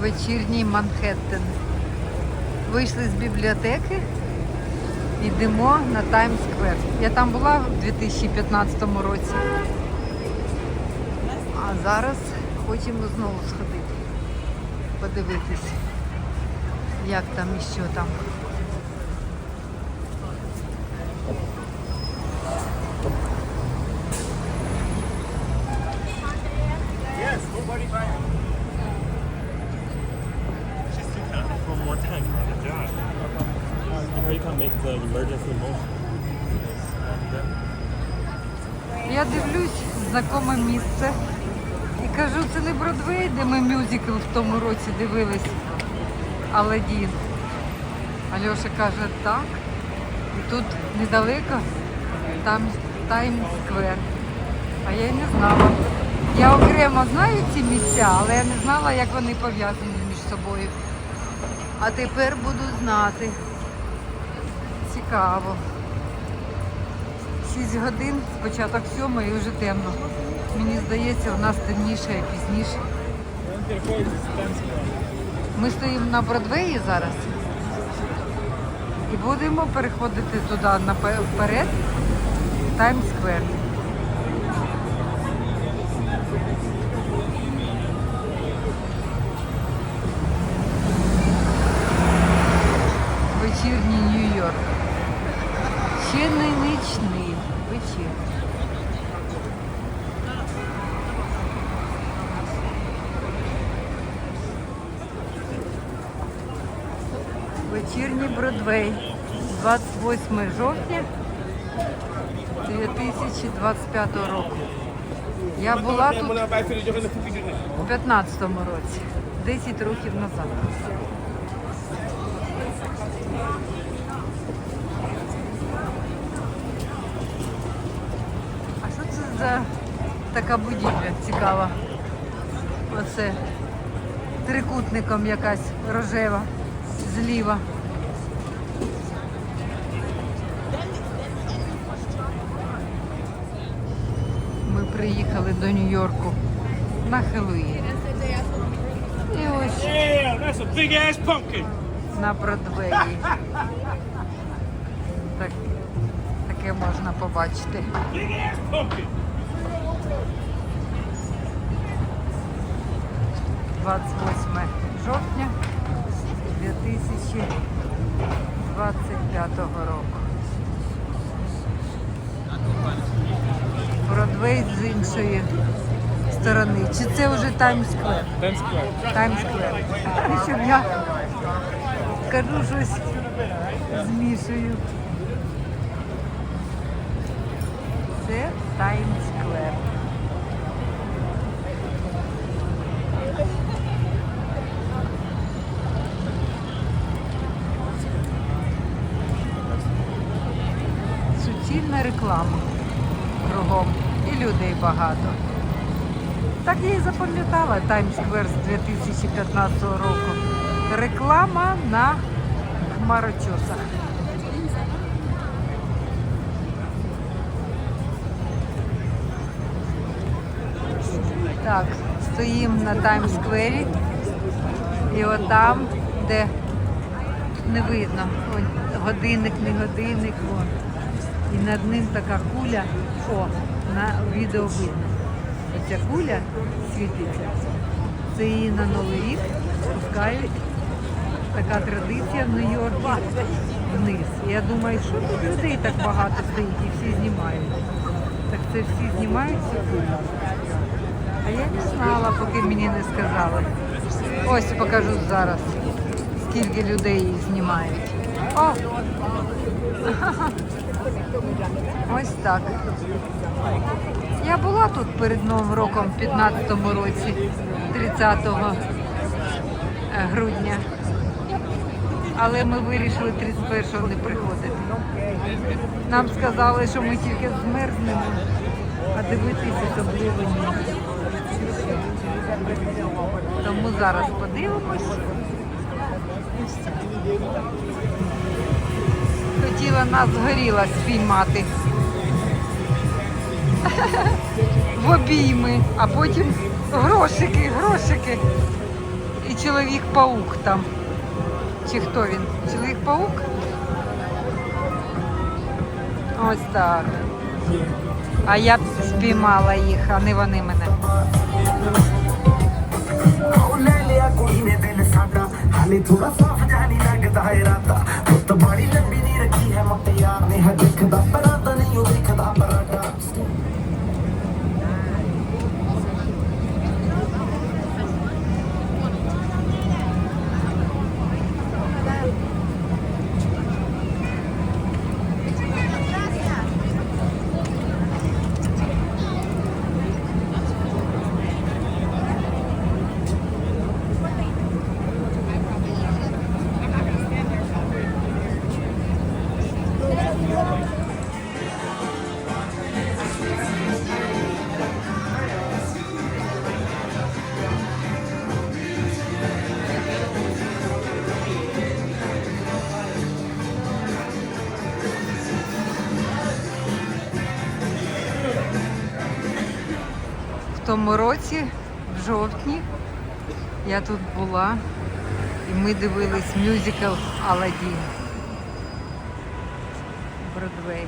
вечірній Манхеттен. Вийшли з бібліотеки, йдемо на Таймс-сквер. Я там була в 2015 році. А зараз хочемо знову сходити, подивитись, як там і що там. Я дивлюсь знакоме місце і кажу, це не Бродвей, де ми мюзикл в тому році дивились Аладдін. Альоша каже, так. І тут недалеко там Таймс-сквер. А я й не знала. Я окремо знаю ці місця, але я не знала, як вони пов'язані між собою. А тепер буду знати. Цікаво. 6 годин, початок 7 і вже темно. Мені здається, у нас темніше і пізніше. Ми стоїмо на Бродвеї зараз і будемо переходити туди наперед, вперед, Таймс-сквер. Вечірній Бродвей. 28 жовтня 2025 року. Я була тут у 15 році, 10 років назад. А що це за така будівля цікава? Оце трикутником якась рожева зліва. Ми приїхали до Нью-Йорку на Хеллоуін. І ось на Бродвеї. Так, таке можна побачити. Pumpkin. 28 жовтня 2025 року. Бродвей з іншої сторони. Чи це вже Таймс-сквер? Таймс-сквер. Щоб я кажу щось змішую. Це Таймс-сквер. Реклама кругом і людей багато. Так я і запам'ятала Таймс-сквер з 2015 року. Реклама на хмарочосах. Так, стоїмо на Таймс-сквері. І отам, де не видно. Годинник, не годинник. Вон. І над ним така куля. О, на відео видно. Оця куля світиться. Це її на Новий рік спускають. Така традиція в Нью-Йорку вниз. Я думаю, що тут людей так багато стоїть і всі знімають. Так це всі знімають цю кулю. А я не знала, поки мені не сказали. Ось покажу зараз, скільки людей її знімають. О! Ось так. Я була тут перед Новим роком в 15-му році, 30 грудня. Але ми вирішили 31-го не приходити. Нам сказали, що ми тільки змерзнемо, а дивитися особливо ні. Тому зараз подивимось. Хотіла нас горіла спіймати. В обійми, а потім грошики, грошики. І чоловік-паук там. Чи хто він? Чоловік-паук? Ось так. А я б спіймала їх, а не вони мене. Тому році, в жовтні, я тут була і ми дивились мюзикл Аладдін. Бродвей.